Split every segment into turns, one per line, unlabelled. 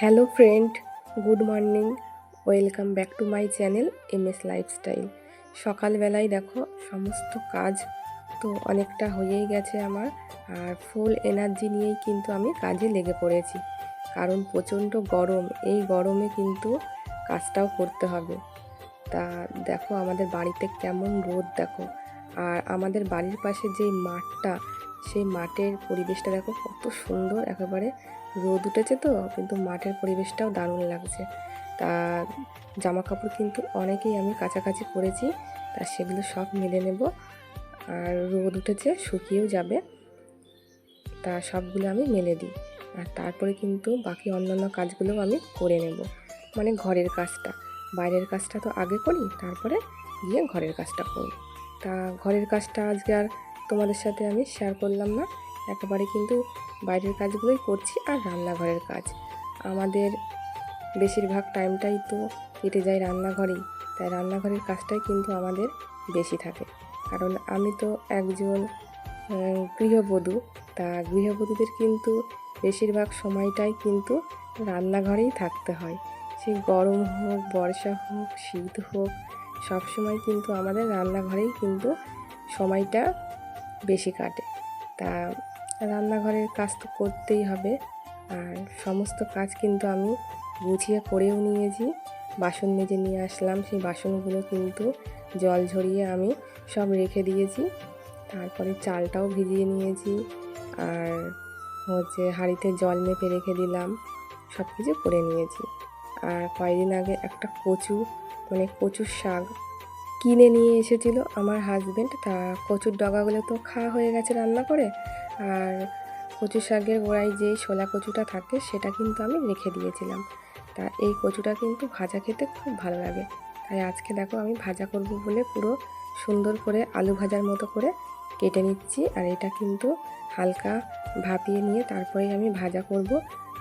Hello friend, good morning, welcome back to my channel M S lifestyle. সকালবেলায় দেখো সমস্ত কাজ তো অনেকটা হয়েই গেছে আমার, আর ফুল এনার্জি নিয়েই কিন্তু আমি কাজে লেগে পড়েছি। কারণ প্রচণ্ড গরম, এই গরমে কিন্তু কাজটাও করতে হবে। তা দেখো আমাদের বাড়িতে কেমন রোদ দেখো, আর আমাদের বাড়ির পাশে যে মাঠটা, সেই মাঠের পরিবেশটা দেখো কত সুন্দর একেবারে রোদ উঠেছে তো, কিন্তু মাঠের পরিবেশটাও দারুণ লাগছে। তা জামা কাপড় কিন্তু অনেকেই আমি কাছাকাছি করেছি তা সেগুলো সব মেলে নেব। আর রোদ উঠেছে, শুকিয়েও যাবে, তা সবগুলো আমি মেলে দিই। আর তারপরে কিন্তু বাকি অন্যান্য কাজগুলোও আমি করে নেব। মানে ঘরের কাজটা। বাইরের কাজটা তো আগে করি, তারপরে গিয়ে ঘরের কাজটা করি। তা ঘরের কাজটা আজকে আর তোমাদের সাথে আমি শেয়ার করলাম না। একেবারে কিন্তু বাইরের কাজগুলোই করছি আর রান্নাঘরের কাজ। আমাদের বেশিরভাগ টাইমটাই তো কেটে যায় রান্নাঘরেই, তাই রান্নাঘরের কাজটাই কিন্তু আমাদের বেশি থাকে। কারণ আমি তো একজন গৃহবধূ, তা গৃহবধূদের কিন্তু বেশিরভাগ সময়টাই কিন্তু রান্নাঘরেই থাকতে হয়। সেই গরম হোক, বর্ষা হোক, শীত হোক সব সময় কিন্তু আমাদের রান্নাঘরেই কিন্তু সময়টা বেশি কাটে। তা রান্নাঘরের কাজ তো করতেই হবে। আর সমস্ত কাজ কিন্তু আমি গুছিয়ে করেও নিয়েছি। বাসন মেজে নিয়ে আসলাম, সেই বাসনগুলো কিন্তু জল ঝরিয়ে আমি সব রেখে দিয়েছি। তারপরে চালটাও ভিজিয়ে নিয়েছি। আর হচ্ছে হাঁড়িতে জল মেপে রেখে দিলাম সব কিছু করে নিয়েছি। আর কয়েকদিন আগে একটা কচু মানে কচুর শাক কিনে নিয়ে এসেছিল আমার হাজব্যান্ড তা কচুর ডগাগুলো তো খাওয়া হয়ে গেছে রান্না করে। আর কচু শাকের গোড়ায় যেই শোলা কচুটা থাকে, সেটা কিন্তু আমি রেখে দিয়েছিলাম। তা এই কচুটা কিন্তু ভাজা খেতে খুব ভালো লাগে। তাই আজকে দেখো আমি ভাজা করব বলে পুরো সুন্দর করে আলু ভাজার মতো করে কেটে নিচ্ছি। আর এটা কিন্তু হালকা ভাপিয়ে নিয়ে তারপরেই আমি ভাজা করব।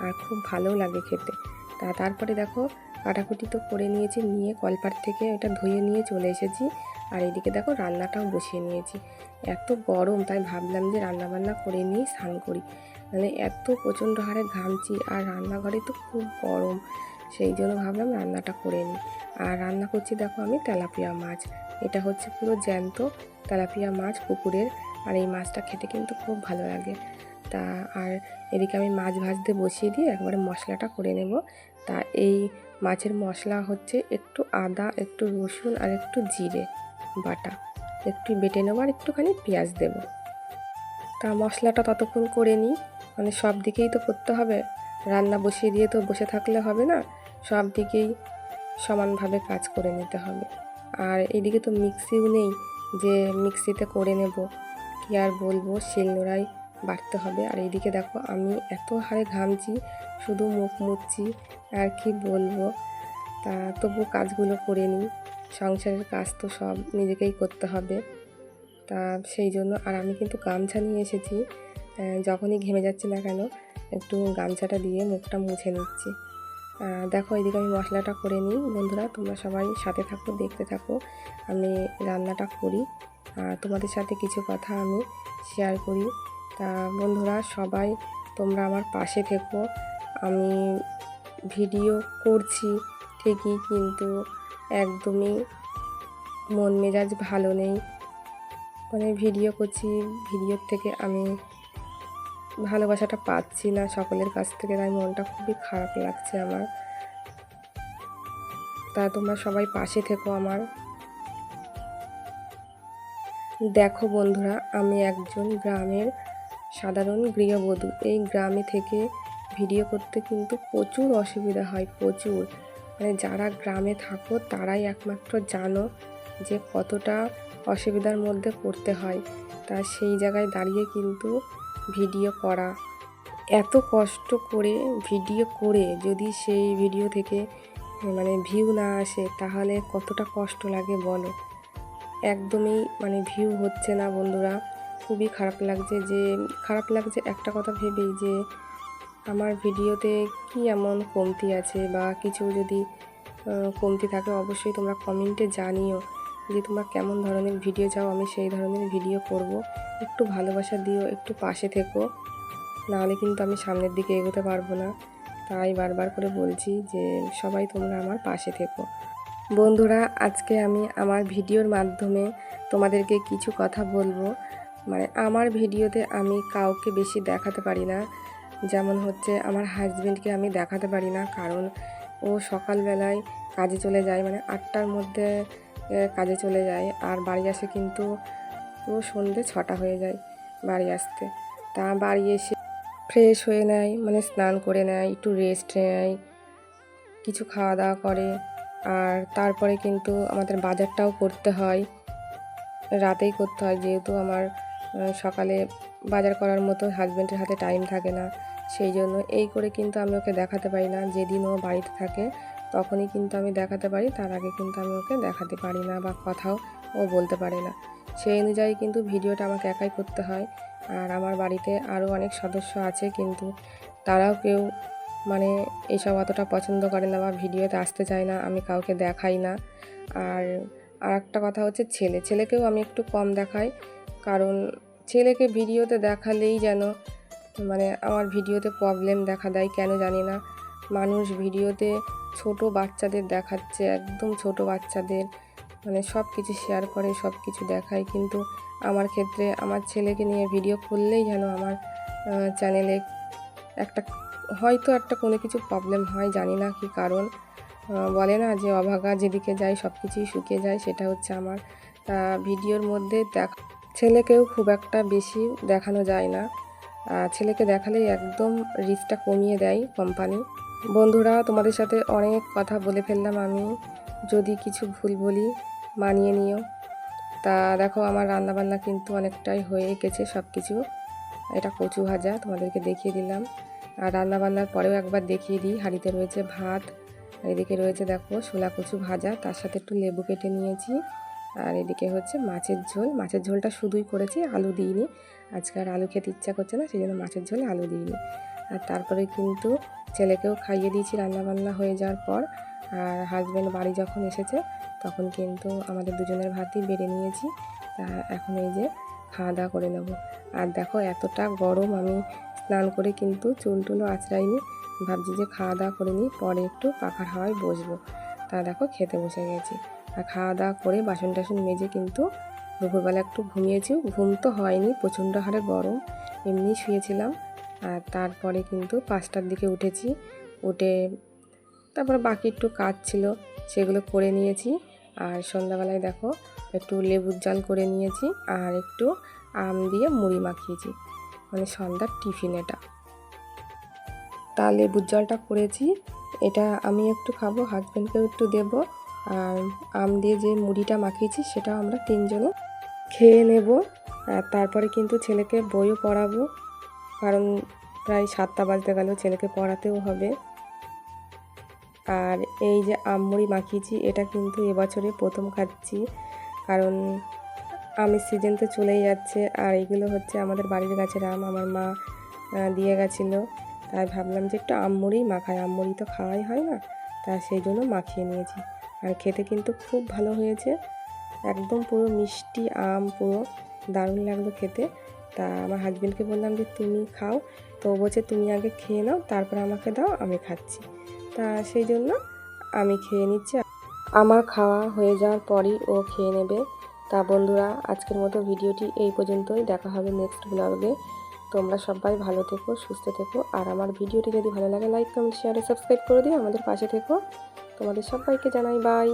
আর খুব ভালো লাগে খেতে। তা তারপরে দেখো কাটাকুটি তো করে নিয়েছি, নিয়ে কলপাট থেকে ওটা ধুয়ে নিয়ে চলে এসেছি। আর এদিকে দেখো রান্নাটাও বসিয়ে নিয়েছি। এত গরম, তাই ভাবলাম যে রান্না বান্না করে নিয়ে স্নান করি। মানে এত প্রচণ্ড হারে ঘামছি আর রান্নাঘরে তো খুব গরম, সেই জন্য ভাবলাম রান্নাটা করে নিই। আর রান্না করছি দেখো আমি তেলাপিয়া মাছ। এটা হচ্ছে পুরো জ্যান্ত তেলাপিয়া মাছ পুকুরের, আর এই মাছটা খেতে কিন্তু খুব ভালো লাগে। তা আর এদিকে আমি মাছ ভাজতে বসিয়ে দিয়ে একবারে মশলাটা করে নেব। তা এই মাছের মশলা হচ্ছে একটু আদা, একটু রসুন আর একটু জিরে বাটা। একটু বেটে নেব আর একটুখানি পেঁয়াজ দেবো। তা মশলাটা ততক্ষণ করে নিই। মানে সব দিকেই তো করতে হবে। রান্না বসিয়ে দিয়ে তো বসে থাকলে হবে না। সব দিকেই সমানভাবে কাজ করে নিতে হবে। আর এদিকে তো মিক্সিও নেই। যে মিক্সিতে করে নেব, কি আর বলব? শিলনোড়ায় বাটতে হবে। আর এইদিকে দেখো, আমি এত হারে ঘামছি, শুধু মুখ মুছছি, আর কি বলব? তা তবু কাজগুলো করে নিই। সংসারের কাজ তো সব নিজেকেই করতে হবে। তা সেই জন্য, আর আমি কিন্তু গামছা নিয়ে এসেছি। যখনই ঘেমে যাচ্ছি না কেন, একটু গামছাটা দিয়ে মুখটা মুছে নিচ্ছি। দেখো, এদিকে আমি মশলাটা করে নিই। বন্ধুরা, তোমরা সবাই সাথে থাকো, দেখতে থাকো। আমি রান্নাটা করি। আর তোমাদের সাথে কিছু কথা আমি শেয়ার করি। তা বন্ধুরা সবাই তোমরা আমার পাশে থেকো। আমি ভিডিও করছি ঠিকই কিন্তু একদমই মন মেজাজ ভালো নেই। মানে ভিডিও করছি, ভিডিওর থেকে আমি ভালোবাসাটা পাচ্ছি না সকলের কাছ থেকে, তাই মনটা খুবই খারাপ লাগছে আমার। তা তোমরা সবাই পাশে থেকো আমার। দেখো বন্ধুরা, আমি একজন গ্রামের সাধারণ গৃহবধূ। এই গ্রামে থেকে ভিডিও করতে কিন্তু প্রচুর অসুবিধা হয়, প্রচুর। মানে যারা গ্রামে থাকো, তারাই একমাত্র জানো যে কতটা অসুবিধার মধ্যে পড়তে হয়। তা সেই জায়গায় দাঁড়িয়ে কিন্তু ভিডিও করা। এত কষ্ট করে ভিডিও করে যদি সেই ভিডিও থেকে মানে ভিউ না আসে, তাহলে কতটা কষ্ট লাগে বলো? একদমই মানে ভিউ হচ্ছে না বন্ধুরা। খুবই খারাপ লাগছে যে, খারাপ লাগছে একটা কথা ভেবেই যে, আমার ভিডিওতে কি এমন কমতি আছে বা কিছু যদি কমতি থাকে অবশ্যই তোমরা কমেন্টে জানিও যে তোমরা কেমন ধরনের ভিডিও চাও, আমি সেই ধরনের ভিডিও করব। একটু ভালোবাসা দিও, একটু পাশে থেকো। নাহলে কিন্তু আমি সামনের দিকে এগোতে পারব না। তাই বারবার করে বলছি যে, সবাই তোমরা আমার পাশে থেকো। বন্ধুরা, আজকে আমি আমার ভিডিওর মাধ্যমে তোমাদেরকে কিছু কথা বলব। মানে আমার ভিডিওতে আমি কাউকে বেশি দেখাতে পারি না। যেমন হচ্ছে আমার হাজবেন্ডকে আমি দেখাতে পারি না, কারণ ও সকালবেলায় কাজে চলে যায় মানে আটটার মধ্যে কাজে চলে যায়। আর বাড়ি আসে কিন্তু ও সন্ধে ছটা হয়ে যায় বাড়ি আসতে। তা বাড়ি এসে ফ্রেশ হয়ে নেয় মানে স্নান করে নেয়, একটু রেস্ট নেয়, কিছু খাওয়া দাওয়া করে। আর তারপরে কিন্তু আমাদের বাজারটাও করতে হয়, রাতেই করতে হয়, যেহেতু আমার সকালে বাজার করার মতো হাজব্যান্ডের হাতে টাইম থাকে না। সেই জন্য এই করে কিন্তু আমি ওকে দেখাতে পারি না। যেদিন ও বাড়িতে থাকে তখনই কিন্তু আমি দেখাতে পারি, তার আগে কিন্তু আমি ওকে দেখাতে পারি না বা কথাও ও বলতে পারে না। সেই অনুযায়ী কিন্তু ভিডিওটা আমাকে একাই করতে হয়। আর আমার বাড়িতে আরও অনেক সদস্য আছে কিন্তু তারাও কেউ মানে এসব অতটা পছন্দ করে না বা ভিডিওতে আসতে চায় না, আমি কাউকে দেখাই না। আর আর একটা কথা হচ্ছে ছেলে। ছেলেকেও আমি একটু কম দেখাই। কারণ ছেলেকে ভিডিওতে দেখালেই যেন মানে আমার ভিডিওতে প্রবলেম দেখা দেয়, কেন জানি না। মানুষ ভিডিওতে ছোট বাচ্চাদের দেখাচ্ছে, একদম ছোট বাচ্চাদের মানে সব কিছু শেয়ার করে সব কিছু দেখায়। কিন্তু আমার ক্ষেত্রে আমার ছেলেকে নিয়ে ভিডিও করলেই যেন আমার চ্যানেলে একটা, হয়তো একটা কোনো কিছু প্রবলেম হয়, জানি না কি কারণ। বলে না যে অভাগা যেদিকে যায় সব কিছুই শুকিয়ে যায়, সেটা হচ্ছে আমার। ভিডিওর মধ্যে দেখা ছেলেকেও খুব একটা বেশি দেখানো যায় না। ছেলেকে দেখালেই একদম রিচটা কমিয়ে দেয় কোম্পানি বন্ধুরা, তোমাদের সাথে অনেক কথা বলে ফেললাম আমি। যদি কিছু ভুল বলি, মানিয়ে নিও। তা দেখো, আমার রান্নাবান্না কিন্তু অনেকটাই হয়ে গেছে সব কিছু এটা কচু ভাজা, তোমাদেরকে দেখিয়ে দিলাম। আর রান্নাবান্নার পরেও একবার দেখিয়ে দিই। হাঁড়িতে রয়েছে ভাত এদিকে রয়েছে দেখো শোলা কচু ভাজা, তার সাথে একটু লেবু কেটে নিয়েছি। আর এদিকে হচ্ছে মাছের ঝোল। মাছের ঝোলটা শুধুই করেছি, আলু দিইনি। আজকে আর আলু খেতে ইচ্ছা করছে না সেই জন্য মাছের ঝোলে, আলু দিইনি। আর তারপরে কিন্তু ছেলেকেও খাইয়ে দিয়েছি রান্নাবান্না হয়ে যাওয়ার পর। আর হাজব্যান্ড বাড়ি যখন এসেছে, তখন কিন্তু আমাদের দুজনের ভাতই বেড়ে নিয়েছি। তা এখন এই যে খাওয়া দাওয়া করে নেব। আর দেখো এতটা গরম, আমি স্নান করে কিন্তু চুল টুলো আঁচড়াইনি। ভাবছি যে খাওয়া দাওয়া করে নিই, পরে একটু পাখার হাওয়ায় বসবো। তা দেখো খেতে বসে গেছি। আর খাওয়া দাওয়া করে বাসন টাসন মেজে কিন্তু দুপুরবেলা একটু ঘুমিয়েছি। ঘুম তো হয়নি, প্রচণ্ড হারে গরম, এমনি শুয়েছিলাম। আর তারপরে কিন্তু পাঁচটার দিকে উঠেছি, উঠে তারপরে বাকি একটু কাজ ছিল, সেগুলো করে নিয়েছি। আর সন্ধ্যাবেলায় দেখো, একটু লেবুর জল করে নিয়েছি আর একটু আম দিয়ে মুড়ি মাখিয়েছি মানে সন্ধ্যার টিফিন এটা। তা লেবুর জলটা করেছি, এটা আমি একটু খাব হাজব্যান্ডকেও একটু দেব। আর আম দিয়ে যে মুড়িটা মাখিয়েছি সেটা আমরা তিনজনে খেয়ে নেব। আর তারপরে কিন্তু ছেলেকে বইও পড়াবো, কারণ প্রায় সাতটা বাজতে গেল, ছেলেকে পড়াতেও হবে। আর এই যে আমমুড়ি মাখিয়েছি, এটা কিন্তু এবছরে প্রথম খাচ্ছি, কারণ আমের সিজন তো চলেই যাচ্ছে। আর এগুলো হচ্ছে আমাদের বাড়ির গাছের আম, আমার মা দিয়ে গেছিল। তাই ভাবলাম যে একটু আমমুড়ি মাখাই আমমুড়ি তো খাওয়াই হয় না, তা সেই জন্য মাখিয়ে নিয়েছি। আর খেতে কিন্তু খুব ভালো হয়েছে। একদম পুরো মিষ্টি আম, পুরো দারুণ লাগল খেতে। তা আমার হাজবেন্ডকে বললাম যে, তুমি খাও। তো ও বলছে, তুমি আগে খেয়ে নাও, তারপর আমাকে দাও, আমি খাচ্ছি। তা সেই জন্য আমি খেয়ে নিচ্ছি। আমার খাওয়া হয়ে যাওয়ার পরই ও খেয়ে নেবে। তা বন্ধুরা, আজকের মতো ভিডিওটি এই পর্যন্তই। দেখা হবে নেক্সট ব্লগে তোমরা সবাই ভালো থেকো, সুস্থ থেকো। আর আমার ভিডিওটি যদি ভালো লাগে লাইক কমেন্ট শেয়ার সাবস্ক্রাইব করে দিও। আমাদের পাশে থেকো। তোমাদের সবাইকে জানাই বাই